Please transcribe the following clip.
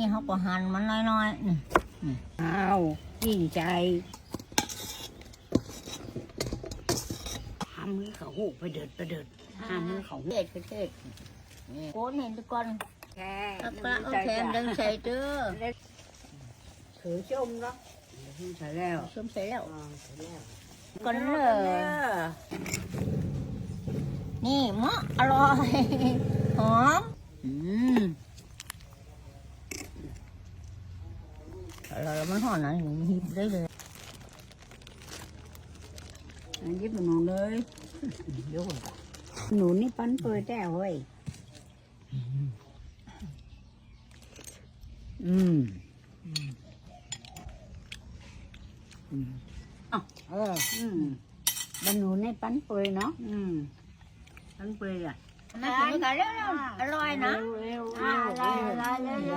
นี่เขาก็หั่นมันน้อยๆนี่อ้าวยิ่งใจหามือเขาหูไปเดิดไปเดิดหามือเขาหูเด็ดก็เด็ดนี่โกนเห็นทุกคนแค่แล้วก็เอาแขนดึงใส่เด้อถือชมเนาะใส่แล้วชมใส่แล้วอ่าใส่แล้วก่อนเลยนี่มะอร่อยหอมอืม อร่อยแล้วมันหอมนะหนูหยิบได้เลยอันยิบหนูเลยเดี๋ยวก่อนหนูนี่ปั้นเปิดแต่เว้ยอืมอืมอะเอออืมบันหนูในปั้นเปยเนาะอืมปั้นเปยอะมากินกันแล้วๆอร่อยนะเร็วๆอ่าอร่อยอร่อยเร็วๆ